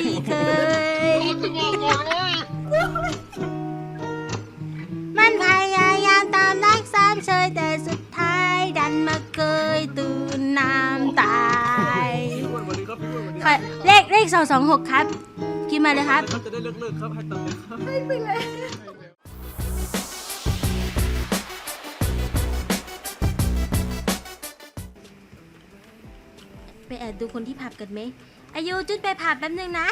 ดีเคย มันพยายามตามรักสามเชยแต่สุดท้ายดันมาเคยตื่นน้ำตายขอเลขเลขสองสองหกครับพิมพ์มาเลยครับ เขาจะได้เลิกเลิกครับให้ตังค์เลยครับ ไปแอบดูคนที่ผับกันไหม อายุจุดไปผับแป๊บนึงนะ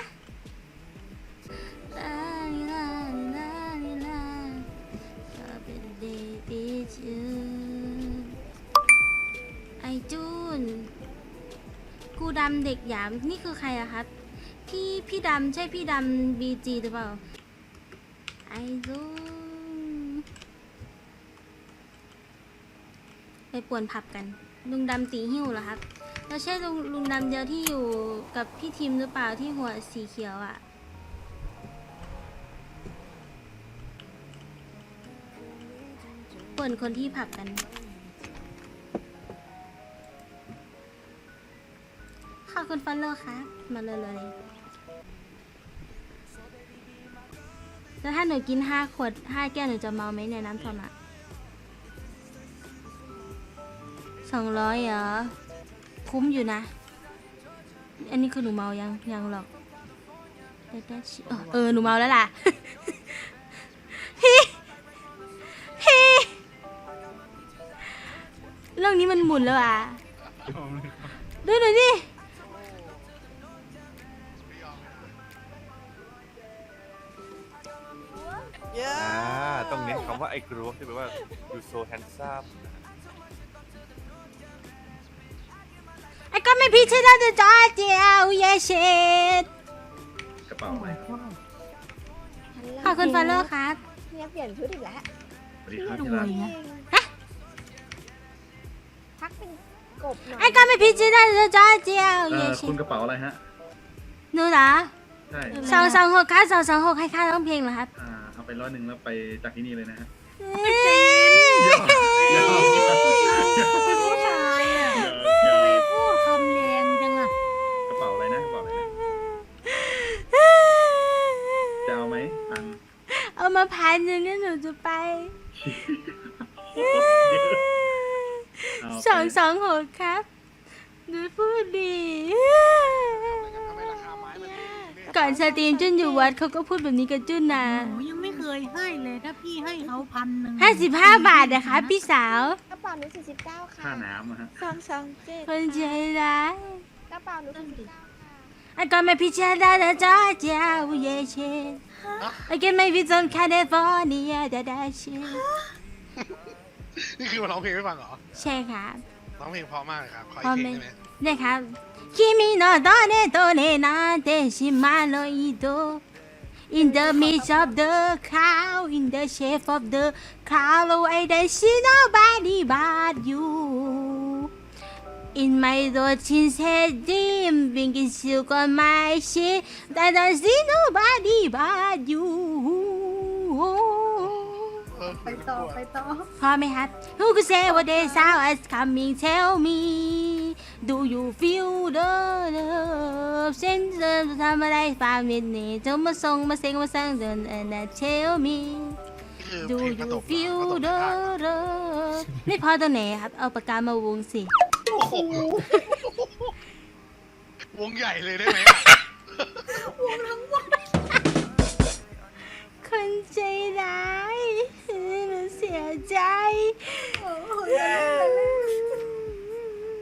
ไอจูนกูดำเด็กหยามนี่คือใครอะครับ พี่พี่ดำใช่พี่ดำบีจีหรือเปล่า ไอจูนไปป่วนผับกันลุงดำตีหิ้วเหรอครับ เราใช่ลุงลุงดำเดียวที่อยู่กับพี่ทีมหรือเปล่าที่หัวสีเขียวอะ่ะเปิดคนที่ผับกันค่ะคุณฟันเลอร์คะมาเลยเลย แล้วถ้าหนูกินห้าขวดห้าแก้วหนูจะเมาไหมเนี่ยน้ำทอมอะสองร้อยเหรอ คุ้มอยู่นะ อันนี้คือหนูเมายังยังหรอกเออเออหนูเมาแล้วล่ะพี่พี่เรื่องนี้มันหมุนแล้วอะดูหน่อยดิอ่าต้องเน้นคำว่าไอ้กรูที่แปลว่า you so handsome ไอ้ก็ไม่พิชิตแล้วจะจ้าเจียวเยเชดกระเป๋าไหมขอบคุณฟอลโล่ครับเนี่ยเปลี่ยนชุดอีกแล้วสวัสดีครับดูที่รักเองพักเป็นกบหน่อยไอ้ก็ไม่พิชิตแล้วจะจ้าเจียวเอ่เยอเชคุณดกระเป๋าอะไรฮะ หนูเหรอใช่ สองสองหกครับสองสองหกให้ค่าร้องเพลงเหรอครับอ่า เอาไปร้อยหนึ่งแล้วไปจากที่นี่เลยนะฮะผู้ชายอะ เดี๋ยว พูดคำแรงจังอะ กระเป๋าอะไรนะกระเป๋าอะไรนะจะเอาไหมตังค์ เอา มาพันหนึ่งแล้วหนูจะไปเอาไปสองสองหกครับหนูพูดดี ก่อนสตรีมจุนอยู่วัดเขาก็พูดแบบนี้กับจุนนะหนูยังไม่เคยให้เลยถ้าพี่ให้เขาพันหนึ่งห้าสิบห้าบาทนะคะพี่สาวกระเป๋าหนูสี่สิบเก้าค่ะค่าน้ำอะฮะสองสองเจ็ดคนใจร้ายกระเป๋าหนูสี่สิบเก้า ค่ะ ไอ้ก็ไม่พิจารณาจ้าเจ้าเยเชนไอ้ก็ไม่พิจารณาแคลิฟอร์เนียดาดาเชน นี่คือมาร้องเพลงให้ฟังเหรอ ใช่ครับ ร้องเพลงเพราะมากเลยครับ ขอ พร้อม อีก ไห เพ ม ลงได้ไหม เนี่ยครับ君のどれどれなんてしまのいと In the midst of the crowd, in the shape of the crowd, I don't see nobody but you. In my routine head dream, thinking silk on my shit, I don't see nobody but you. เออไปต่อไปต่อพร้อมไหมครับ Who could say what they saw is coming tell me Do you feel the love ฉันจะทำอะไรฝากมิดนี่จะมาส่งมาเซ็งมาสั่งเดิน and tell me คือ Do เพลงผ you สม feel ผสม the ภาค love ไม่พอตรงไหนครับ เอาปากกามาวงสิ โอ้โหวงใหญ่เลยได้ไหมอะคนใจร้ายหนูเสียใจ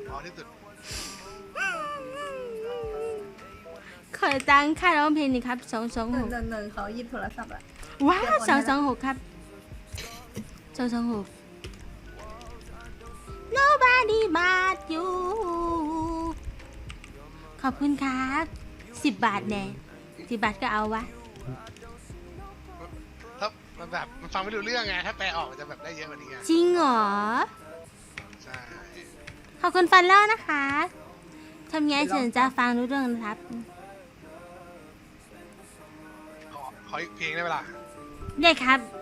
พอที่สุดขอตังค่าร้องเพลงหนี่อยครับสองสองหกเนินเนินเขาหยิบโทรศัพท์อะว้าวสองสองหกครับสองสองหก Nobody but you ขอบคุณครับสิบบาทแน่สิบบาทก็เอาวะ ถ้ามันแบบมันฟังไม่รู้เรื่องไง ถ้าแปลออกมันจะแบบได้เยอะกว่านี้ไงจริงเหรอ ใช่ขอบคุณฟันเล่านะคะทำไงถึงจะฟังรู้เรื่องนะครับ ขอขออีกเพลงได้เวลาได้ครับ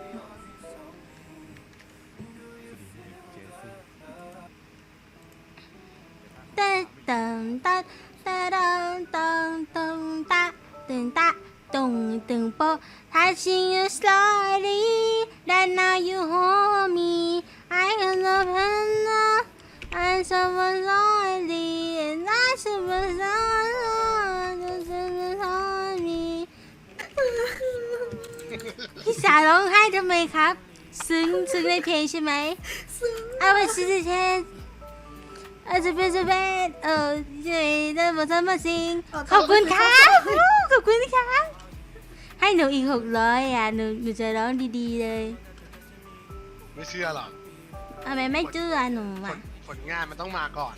ตะตังตะตะดังตังตังตะตึงตะตึงตึงโป touching you slowly that now you hold me I can love her now I'm so lonely and I'm so lonely พี่สาวร้องไห้ทำไมครับ ซึ้งซึ้งในเพลงใช่ไหมซึ้งเอาไปซื้อเทน อาจจะเป็นจะเป็นเออเจได้บอกทำมาสิงขอบคุณครับขอบคุณครับให้หนูอีกหกร้อยอะหนูหนูจะร้องดีๆเลยไม่เชื่อหรอกทำไมไม่เชื่อหนูผอะลผลงานมันต้องมาก่อน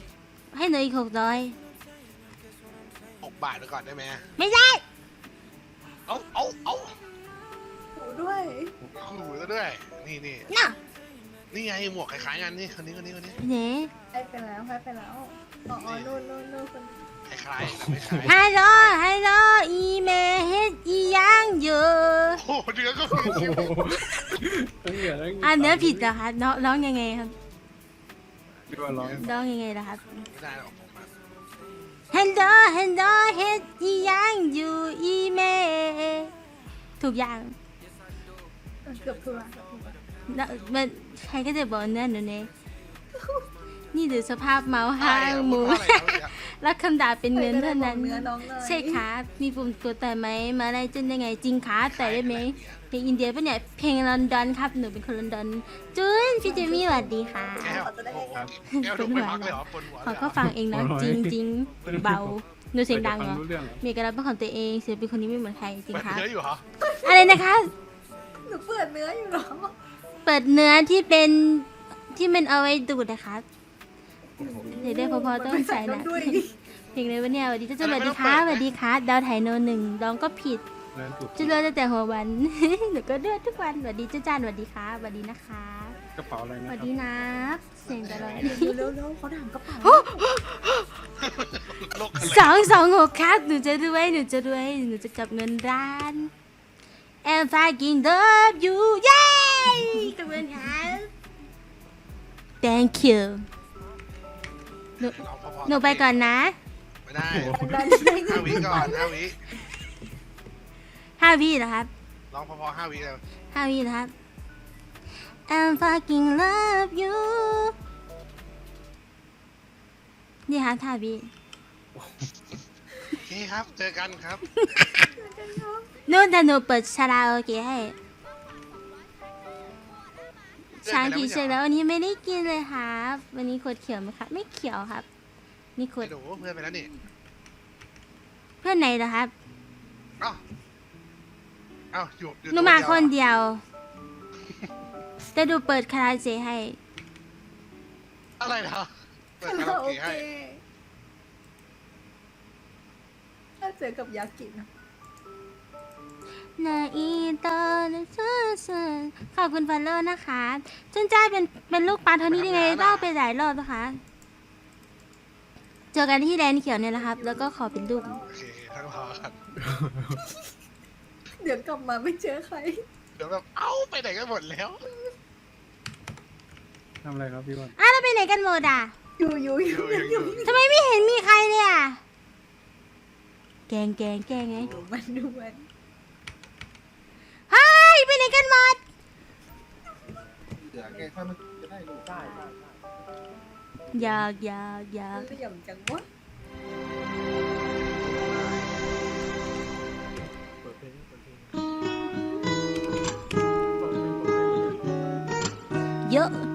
ให้หนูอีกหกร้อยหกบาทไปก่อนได้ไหมไม่ได้เอาเอาเอาหูด้วยขู่ซะด้วย นี่นี่น่ะนี่ไงหมวกคล้ายๆกันนี่คนนี้คนนี้คนนี้ เน่ ให้ไปแล้วให้ไปแล้วอ๋ออ๋อนู่นนู่นนู่นคนคล้ายๆแต่ไม่คล้ายฮัลโหลฮัลโหลอีเมลเฮ็ดอีหยังอยู่โอ้โหเดือก็มีคิวอะเนื้อผิดเหรอคะร้องร้องยังไงครับพี่ว่าร้องร้องยังไงล่ะครับไม่ได้หรอกผมอะฮัลโหลฮัลโหลเฮ็ดอีหยังอยู่อีเมลถูกอย่างเออเกือบถูกละเกือบถูกละแล้วมันใครก็จะบอกเนื้อหนูเนี่ย นี่หรือสภาพเมาห้างหมูอะไรอะพูดอะไรอะรับคำด่าเป็นเงินเท่านั้นเนื้อน้องเลยใช่ครับมีปุ่มกดแต่ไหม มาอะไรจนยังไงจริงครับแต่ได้ไหมเพลงอินเดียปะเนี่ย เพลงลอนดอนครับ หนูเป็นคนลอนดอน จุนพี่เจมี่สวัสดีค่ะแก้วโอ้โหแก้วดูไม่พักเลยเหรอปวดหัวเลยเขาเหรก็อฟังเองนะจริงจริงๆเบาหนูเสียงดังเหรอรู้เรื่องเหรอมีเอกลักษณ์เป็นของตัวเองเสียงเป็นคนนี้ไม่เหมือนใครจริงเปิดครับเนื้ออยู่เหรออะไรนะคะหนูเปิดเนื้ออยู่เหรอ เปิดเนื้อที่เป็นที่มันเอาไว้ดูดนะครับ เดี๋ยวได้พอๆต้องใส่นะด้วยเพลงเลยวันเนี่ยสวัสดีเจ้าสวัสดีค่ะสวัสดีค่ะดาวไถโนหนึ่งร้องก็ผิดเรื่องถูกจะเลือกตั้งแต่หัววัน หนูก็เลือกทุกวันสวัสดีเจ้าจานสวัสดีค่ะสวัสดีนะคะกระเป๋าอะไรสนะวัสครับดีนะเสียงตลอดเร็วๆเร็วๆเขาถามกระเป๋าโลกอะไรสองสองหกครับหนูจะรวยหนูจะรวยหนูจะกลับเงินร้าน and fucking love you เย้ขอบคุณครับ thank you หนูเราพอๆหนูไปก่อนนะไม่ได้ดันได้ห้าวิก่อนห้าวิห้าวิเหรอครับลองพอๆห้าวิเลยห้าวินะครับ and fucking love you นี่ฮะท่าวิโอเคครับ เจอกันครับนู่นแต่หนูเปิดชาราโอเกะให้ ช้างผีเชือกแล้ววันนี้ไม่ได้กินเลยครับ วันนี้ขวดเขียวไหมครับ ไม่เขียวครับ นี่ขวไอ้ดหนูเพื่อนไปแล้วนี่เพื่อนไหนเหรอครับเอ้าเอ้าอยู่อยู่หนูมาตัวคนเดียวเดียวแต่ดูเปิดคาราเจให้ อะไรนะเปิดคาราโอโอเกะเคให้ถ้าเจอกับยากินะ นาอีตอนเสื้อเสื้อขอบคุณฟัลโล่นะคะจุนจ้าเป็นเป็นลูกปลาเท่านี้ได้ไงเล่าไปหลายรอบนะคะ เจอกันที่แดนเขียวเนี่ยแหละครับ แล้วก็ขอเป็นลูก โอเคทั้งรอกันเดี๋ยวกลับมาไม่เจอใคร เดี๋ยวแบบเอ้าไปไหนกันหมดแล้วทำอะไรครับพี่วันอ้าวแล้วไปไหนกันหมดอะอยู่อยู่อยู่อยู่อยู่อยู่ทำไมไม่เห็นมีใครเลยอะ แกงแกงแกงไง ดูมันดูมันเฮ้ย ไปไหนกันหมดอยากอยากอยากขยำจังวะเยอะ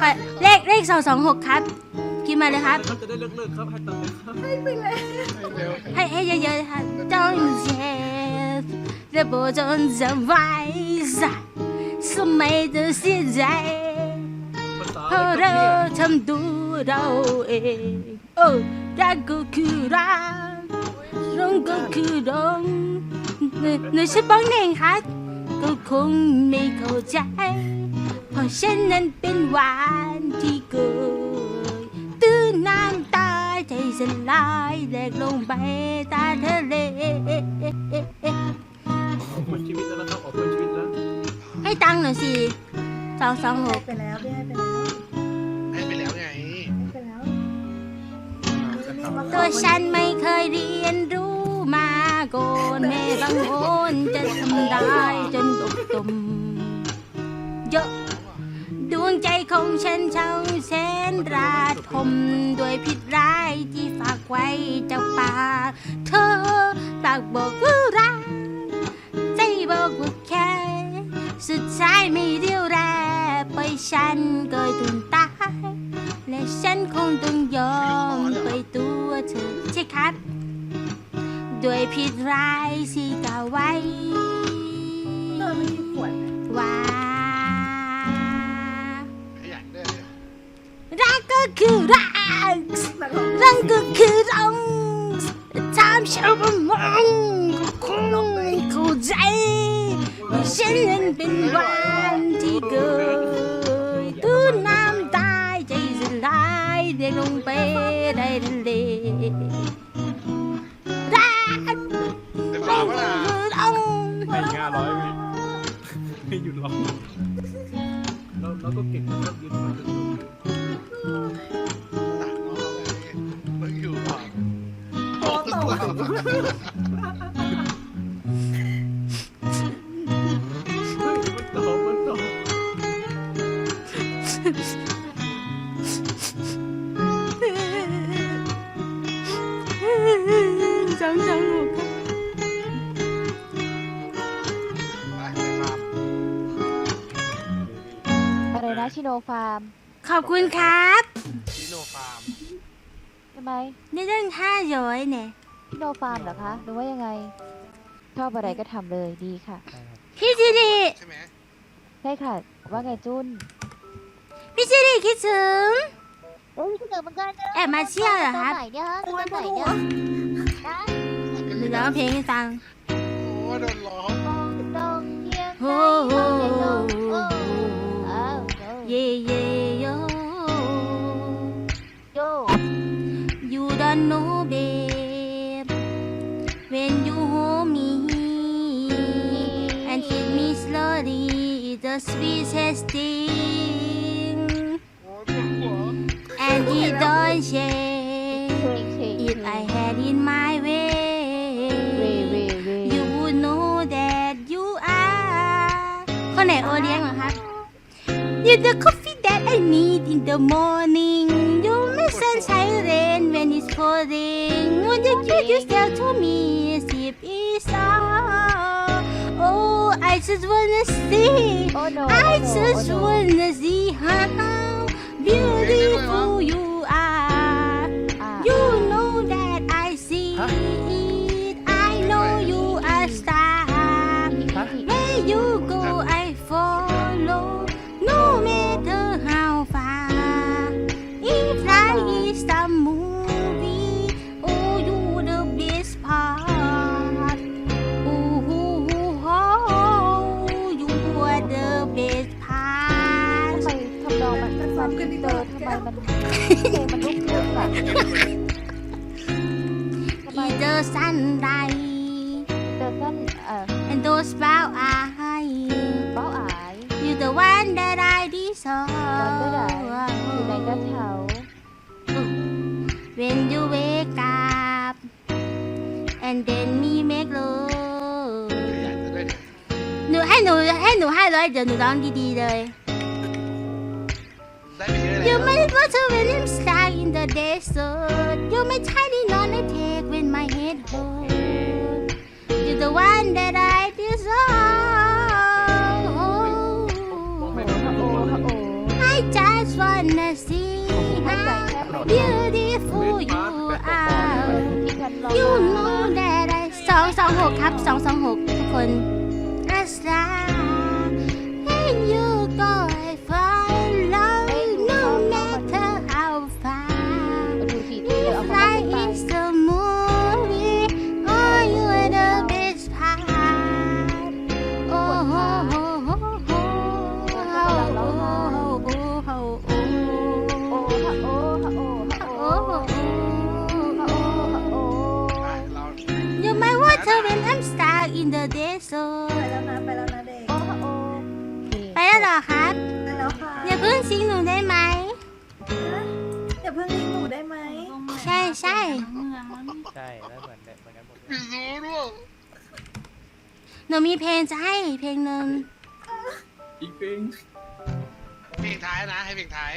ขอเลขเลขสองสองหกครับพิมพ์มาเลยครับจะได้เลิกเลิกครับให้ตังค์เลยครับให้ให้เยอะๆค่ะต้องเจ็บระบบจนจะไหวสายสมัยจะเสียใจภาษาเพราะอะไรคเรารับเนี่ยทำตัวเราเองโอ้รักก็คือรักร้องก็คือร้องหนูหนูชื่อป้องเหน่งค่ะก็คงไม่เข้าใจ เพราะฉันนั้นเป็นหวานที่เกิดตื้นน้ำตาใจสลายแหลกลงไปตาทะเลออกพ้นชีวิตแล้วนะครับออกพ้นชีวิตแล้วให้ตังค์หน่อยสิสองสองหให้กไปแล้วพี่ให้ไปแล้วให้ไปแล้วไงให้ไปแล้วนี่มาขตัอวฉันไม่เคยเรียนรู้มาก่อนแม่บางคนจะทำร้ายจนตกตุ่มเยอะด วงใจของฉันช่างแสนราทมด้วยผิดร้ายที่ฝากไว้จากปากเธอปากบอกว่ารักใจบอกว่าแค่สุดท้ายไม่เรียวแรไปฉันก็ต้องตายและฉันคงต้องยอมไปตัวเธอใช่ครับด้วยผิดร้ายที่กล่าวไว้วดนะว่า คือรักรังก็คือรังถามฉันว่ามันก็คงไม่เข้าใจว่าฉันนั้นเป็นวันที่เกิดตู้น้ำตายใจสลายเด็กลงไปได้ทะเล นะชิโนฟาร์มขอบคุณครับชิโนฟาร์มใช่ไหมนี่เรื่องห้าร้อยเนี่ยชิโนฟาร์มเหรอคะหรือว่ายังไงชอบอะไรก็ทำเลยดีค่ะ พี่จิริใช่ไหมใช่ค่ะ ว่าไงจุนพี่จิริคิดถึงเอ้ยคิดถึงเหมือนกันแอบมาเที่ยวเหรอครับตอนไหนเนี่ยฮะตอนไหนเนี่ยนะหนูร้องเพลงให้ฟังโอ้โดนล้อมมองตรงเที่ยงโอ้ไหนโหมองตรงโอ้อ้าว โยเย่เย่โยโย You don't know babe When you hold me And hit me slowly It's the sweetest thing You're the coffee that I need in the morning. You're my sunshine when it's pouring. Would you could you tell to me as if it's? Oh, I just wanna see. Oh, no, I oh, just no, oh, no. wanna see how beautiful you the sunlight เตอร์สั้นเอ่อ and those brown eyes. เบ้าอาย You the one that I deserve. วันก็ได้อยู่ในกระเช้า When you wake up and then me make love ขยันจะด้วยเนี่ยหนูให้หนูให้หนูให้ร้อยเดี๋ยวหนูร้องดีๆเลยได้ไปเยอะ You แล้ว my water when I'm stuck in the desert You may tiny non I take when my head hurt You're the one that I deserve I just wanna see how beautiful you are You know that I สองสองหกครับสองสองหกทุกคน stuck in the desert ไปแล้วนะไปแล้วนะเด็กโอ้โอไปแล้วเหรอครับไปแล้วค่ะอย่าเพิ่งทิ้งหนูได้ไหมอย่าเพิ่งทิ้งหนูได้ไหมใช่ใช่ใช่แล้วเหมือนเหมือนกันหมดเลยไม่รู้ด้วยหนูมีเพลงจะให้เพลงหนึ่งอีกเพลงเพลงท้ายนะให้เพลงท้าย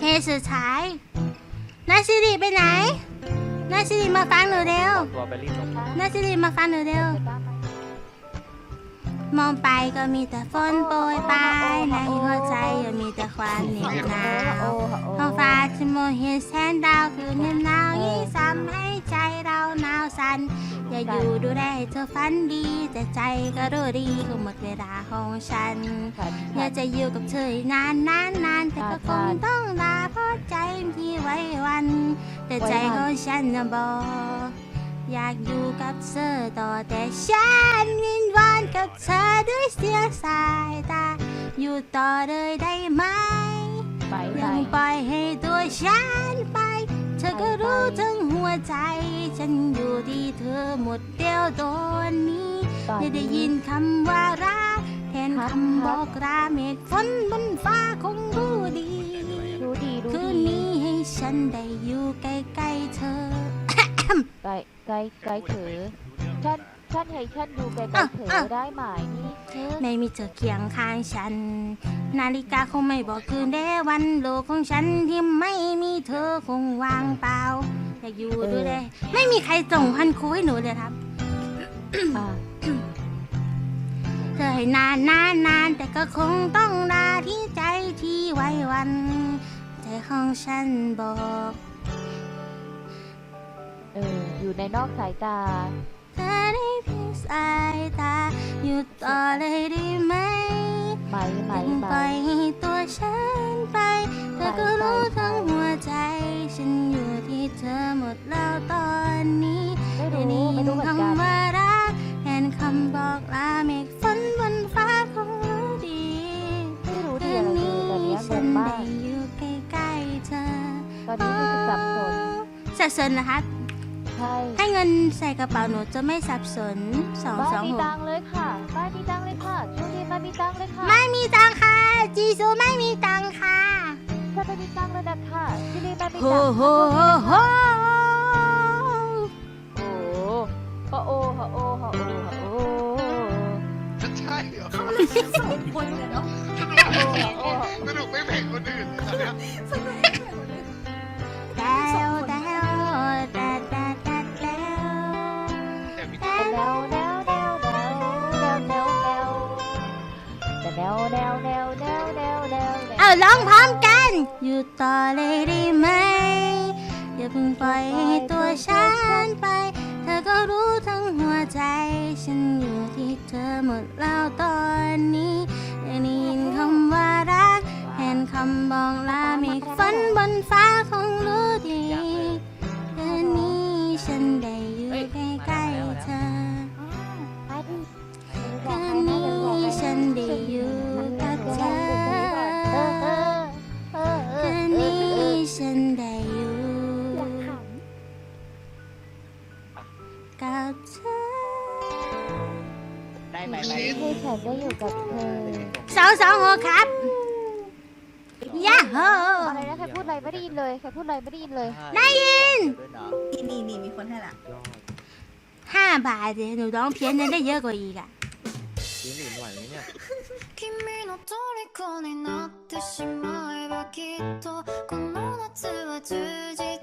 เพลงสุดท้ายนาซิริไปไหนนาซิริมาฟังหนูเร็วตัวไปรีบลงนาซิริมาฟังหนูเร็ว มองไปก็มีแต่ฝนโปรยปลายในหัวใจยังมีแต่ความเหน็บหนาวโอ้โอ้ท้องฟ้าจะมองเห็นแสงดาวคือเหน็บหนาวยิ่งซ้ำให้ใจเราหนาวสั่นอย่าอยู่ดูได้ให้เธอฝันดีแต่ใจก็รู้ดีก็หมดเวลาของฉันอยากจะอยู่กับเธออีกนานนานนานแต่ก็คงต้องลาเพราะใจที่ไว้วัน แต่ใจของฉันนะบอก อยากอยู่กับเธอต่อแต่ฉันวินวอนกับเธอด้วยเสียงสายตา อยู่ต่อเลยได้ไหม ไปไหนยังปล่อยให้ตัวฉันไป เธอก็รู้ทั้งหัวใจ ฉันอยู่ที่เธอหมดเดียวตอนนี้ตอนไม่ได้นี้ยินคำว่ารักแทนครับคำบอกลาเมฆฝนบนฟ้าคงรู้ดี รู้ดีรู้คืนดีนี้ให้ฉันได้อยู่ใกล้ๆเธอ ไกลไกลไกลเถอฉันฉันให้ฉันอยู่ไกลไกลอะเถออะได้ไหมนี่เธอไม่มีเธอเคียงข้างฉัน นาฬิกาคงไม่บอกคืนเด้วันโลกของฉันที่ไม่มีเธอคงว่างเปล่าอยากอยู่ด้วยเลย ไม่มีใครส่งพันคูให้หนูเลยครับอะเธอให้นานนานนานแต่ก็คงต้องลาที่ใจที่ไว้วันใจของฉันบอก เอออยู่ในนอกสายตาเธอได้เพียงสายตาอยู่ต่อเลยได้ไหมไหมไหมยังไหมปล่อยให้ตัวฉันไป เธอก็รู้ทั้งหัวใจ ฉันอยู่ที่เธอหมดแล้วตอนนี้ไม่ได้รู้ยิไม่นรู้เหมือนกันคำว่ารักแทนคำบอกลาเมฆฝนบนฟ้าคงรู้ดีไม่รู้ดีคือะนไรเลยนี้ตอนเนี้ยงฉังนมาได้กอยู่ใกล้ๆเธอตอนนี้รู้สึกสับสนสับสนนะครับ ใช่ให้เงินใส่กระเป๋าหนูจะไม่สับสนสองบ้าสนองมีหกตังค์เลยค่ะ บ้านมีตังค์เลยค่ะช่วงนี้บ้านมีตังค์เลยค่ะไม่มีตังค์ค่ะ จีซูไม่มีตังค์ค่ะถ้าไม่มีตังค์แล้วนะค่ะที่นี่บ้านมีโฮตังค์โฮโฮโฮโอ้โหโอ้โหโอ้โหโอ้โหโอ้โหใช่เหรอสองคนเลยเนาะสนุกไม่แบ่ วแนวแนวแนวแนวแนวแนวแนวแนวแนวแนวแนวแนวเอาร้องพร้อมกัน อยู่ต่อเลยได้ไหม อย่าเพิ่งปล่อยให้ตัวฉันไป เธอก็รู้ทั้งหัวใจ ฉันอยู่ที่เธอหมดแล้วตอนนี้ได้ยินคำว่ารักแทนคำบอกลาเมฆฝันบนฟ้าคงรู้ดีคืนนี้ฉันได้อยู่ใกล้ๆเธอ ได้อยู่กับเธอคืนนี้ฉันได้อยู่กับเธอได้ไหมไหมที่ฉัได้อยู่กับเธอสองสองหกครับยะโฮอะไรนะใครพูดอะไรไม่ได้ยินเลยใครพูดอะไรไม่ได้ยินเลยได้ยินมีมีมีมีคนให้ละห้าบาทเดี๋ยวหนูร้องเพี้ยนนั้นได้เยอะกว่าอีกอะ หลินไหวไหมเนี่ย になってしまえばきっとこの夏は充実